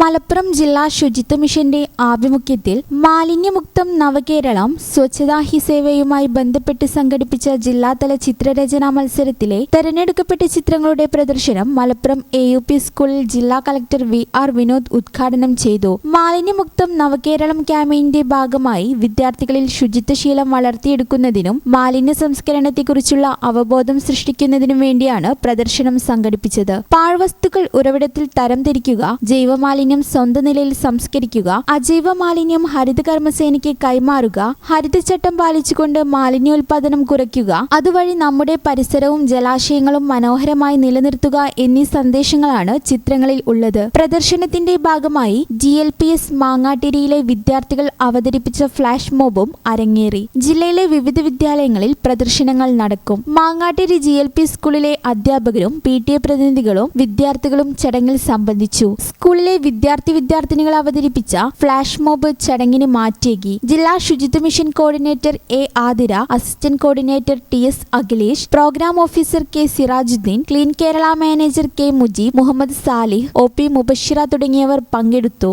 മലപ്പുറം ജില്ലാ ശുചിത്വ മിഷന്റെ ആഭിമുഖ്യത്തിൽ മാലിന്യമുക്തം നവകേരളം സ്വച്ഛതാ ഹി സേവയുമായി ബന്ധപ്പെട്ട് സംഘടിപ്പിച്ച ജില്ലാതല ചിത്രരചനാ മത്സരത്തിലെ തെരഞ്ഞെടുക്കപ്പെട്ട ചിത്രങ്ങളുടെ പ്രദർശനം മലപ്പുറം എ യു പി സ്കൂളിൽ ജില്ലാ കളക്ടർ വി ആർ വിനോദ് ഉദ്ഘാടനം ചെയ്തു. മാലിന്യമുക്തം നവകേരളം ക്യാമ്പയിന്റെ ഭാഗമായി വിദ്യാർത്ഥികളിൽ ശുചിത്വശീലം വളർത്തിയെടുക്കുന്നതിനും മാലിന്യ സംസ്കരണത്തെക്കുറിച്ചുള്ള അവബോധം സൃഷ്ടിക്കുന്നതിനും വേണ്ടിയാണ് പ്രദർശനം സംഘടിപ്പിച്ചത്. പാഴ്വസ്തുക്കൾ ഉറവിടത്തിൽ തരംതിരിക്കുക ജൈവമാലിന്യം സ്വന്തം നിലയിൽ സംസ്കരിക്കുക അജൈവ മാലിന്യം ഹരിത കർമ്മസേനയ്ക്ക് കൈമാറുക ഹരിതചട്ടം പാലിച്ചുകൊണ്ട് മാലിന്യോൽപാദനം കുറയ്ക്കുക അതുവഴി നമ്മുടെ പരിസരവും ജലാശയങ്ങളും മനോഹരമായി നിലനിർത്തുക എന്നീ സന്ദേശങ്ങളാണ് ചിത്രങ്ങളിൽ ഉള്ളത്. പ്രദർശനത്തിന്റെ ഭാഗമായി ജി എൽ പി എസ് മാങ്ങാട്ടിരിയിലെ വിദ്യാർത്ഥികൾ അവതരിപ്പിച്ച ഫ്ലാഷ് മോബും അരങ്ങേറി. ജില്ലയിലെ വിവിധ വിദ്യാലയങ്ങളിൽ പ്രദർശനങ്ങൾ നടക്കും. മാങ്ങാട്ടിരി ജി എൽ പി സ്കൂളിലെ അധ്യാപകരും പി ടി എ പ്രതിനിധികളും വിദ്യാർത്ഥികളും ചടങ്ങിൽ സംബന്ധിച്ചു. സ്കൂളിലെ വിദ്യാർത്ഥി വിദ്യാർത്ഥിനികൾ അവതരിപ്പിച്ച ഫ്ലാഷ് മോബ് ചടങ്ങിന് മാറ്റേകി ജില്ലാ ശുചിത്വ mission coordinator A Athira assistant coordinator T S Akhilesh programme officer K Sirajuddin clean Kerala manager K Mujeeb Muhammad Salih O P Mubashira തുടങ്ങിയവർ പങ്കെടുത്തു.